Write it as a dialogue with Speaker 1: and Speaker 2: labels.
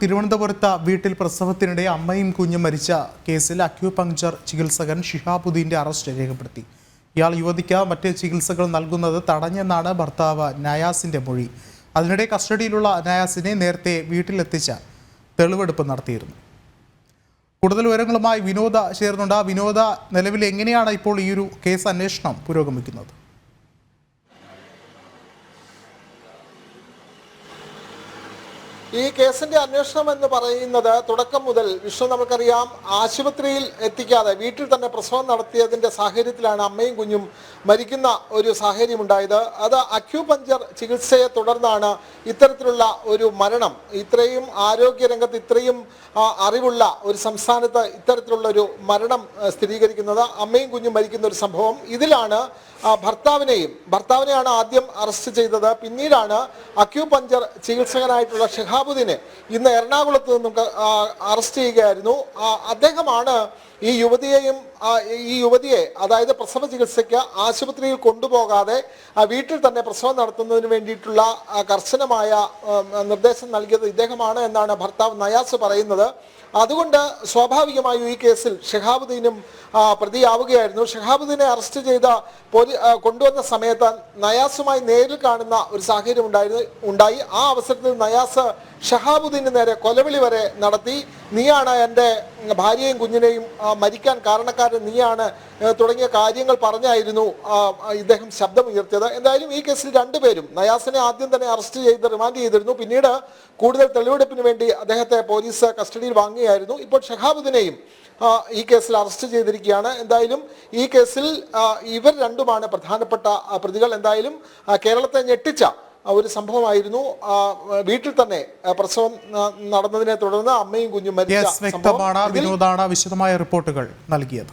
Speaker 1: തിരുവനന്തപുരത്ത് വീട്ടിൽ പ്രസവത്തിനിടെ അമ്മയും കുഞ്ഞും മരിച്ച കേസിൽ അക്യൂപങ്ചർ ചികിത്സകൻ ഷിഹാബുദ്ദീന്റെ അറസ്റ്റ് രേഖപ്പെടുത്തി. ഇയാൾ യുവതിക്ക് മറ്റ് ചികിത്സകൾ നൽകുന്നത് തടഞ്ഞെന്നാണ് ഭർത്താവ് നയാസിന്റെ മൊഴി. അതിനിടെ കസ്റ്റഡിയിലുള്ള നയാസിനെ നേരത്തെ വീട്ടിലെത്തിച്ച് തെളിവെടുപ്പ് നടത്തിയിരുന്നു. കൂടുതൽ വിവരങ്ങളുമായി വിനോദ ചേർന്നുണ്ട് വിനോദ നിലവിൽ എങ്ങനെയാണ് ഇപ്പോൾ ഈ ഒരു കേസ് അന്വേഷണം പുരോഗമിക്കുന്നത്?
Speaker 2: ഈ കേസിന്റെ അന്വേഷണം എന്ന് പറയുന്നത് തുടക്കം മുതൽ വിഷ്ണു നമുക്കറിയാം ആശുപത്രിയിൽ എത്തിക്കാതെ വീട്ടിൽ തന്നെ പ്രസവം നടത്തിയതിന്റെ സാഹചര്യത്തിലാണ് അമ്മയും കുഞ്ഞും മരിക്കുന്ന ഒരു സാഹചര്യം ഉണ്ടായത് അത് അക്യൂപഞ്ചർ ചികിത്സയെ തുടർന്നാണ് ഇത്തരത്തിലുള്ള ഒരു മരണം. ഇത്രയും ആരോഗ്യരംഗത്ത് ഇത്രയും അറിവുള്ള ഒരു സംസ്ഥാനത്ത് ഇത്തരത്തിലുള്ള ഒരു മരണം സ്ഥിരീകരിക്കുന്നത് അമ്മയും കുഞ്ഞും മരിക്കുന്ന ഒരു സംഭവം. ഇതിലാണ് ഭർത്താവിനെയും ഭർത്താവിനെയാണ് ആദ്യം അറസ്റ്റ് ചെയ്തത്. പിന്നീടാണ് അക്യൂപഞ്ചർ ചികിത്സകനായിട്ടുള്ള ഷെഹാബുദ്ദീനെ ഇന്ന് എറണാകുളത്ത് നിന്നും അറസ്റ്റ് ചെയ്യുകയായിരുന്നു. അദ്ദേഹമാണ് ഈ യുവതിയെയും ഈ യുവതിയെ അതായത് പ്രസവ ചികിത്സയ്ക്ക് ആശുപത്രിയിൽ കൊണ്ടുപോകാതെ വീട്ടിൽ തന്നെ പ്രസവം നടത്തുന്നതിന് വേണ്ടിയിട്ടുള്ള കർശനമായ നിർദ്ദേശം നൽകിയത് ഇദ്ദേഹമാണ് എന്നാണ് ഭർത്താവ് നയാസ് പറയുന്നത്. അതുകൊണ്ട് സ്വാഭാവികമായും ഈ കേസിൽ ഷെഹാബുദ്ദീനും പ്രതിയാവുകയായിരുന്നു. ഷെഹാബുദ്ദീനെ അറസ്റ്റ് ചെയ്ത പോലീ കൊണ്ടുവന്ന സമയത്ത് നയാസുമായി നേരിൽ കാണുന്ന ഒരു സാഹചര്യം ഉണ്ടായിരുന്നു ഉണ്ടായി. ആ അവസരത്തിൽ നയാസ് ഷഹാബുദ്ദീന് നേരെ കൊലവിളി വരെ നടത്തി. നീയാണ് എന്റെ ഭാര്യയും കുഞ്ഞിനെയും മരിക്കാൻ കാരണക്കാരൻ നീയാണ് തുടങ്ങിയ കാര്യങ്ങൾ പറഞ്ഞായിരുന്നു ഇദ്ദേഹം ശബ്ദമുയർത്തിയത്. എന്തായാലും ഈ കേസിൽ രണ്ടുപേരും നയാസിനെ ആദ്യം തന്നെ അറസ്റ്റ് ചെയ്ത് റിമാൻഡ് ചെയ്തിരുന്നു. പിന്നീട് കൂടുതൽ തെളിവെടുപ്പിന് വേണ്ടി അദ്ദേഹത്തെ പോലീസ് കസ്റ്റഡിയിൽ വാങ്ങുകയായിരുന്നു. ഇപ്പോൾ ഷഹാബുദ്ദീനെയും ഈ കേസിൽ അറസ്റ്റ് ചെയ്തിരിക്കുകയാണ്. എന്തായാലും ഈ കേസിൽ ഇവർ രണ്ടുമാണ് പ്രധാനപ്പെട്ട പ്രതികൾ. എന്തായാലും കേരളത്തെ ഞെട്ടിച്ച ഒരു സംഭവമായിരുന്നു. വീട്ടിൽ തന്നെ പ്രസവം നടന്നതിനെ തുടർന്ന് അമ്മയും കുഞ്ഞും മരിച്ച
Speaker 1: വ്യക്തമാണ്. വിനോദാണ് വിശദമായ റിപ്പോർട്ടുകൾ നൽകിയത്.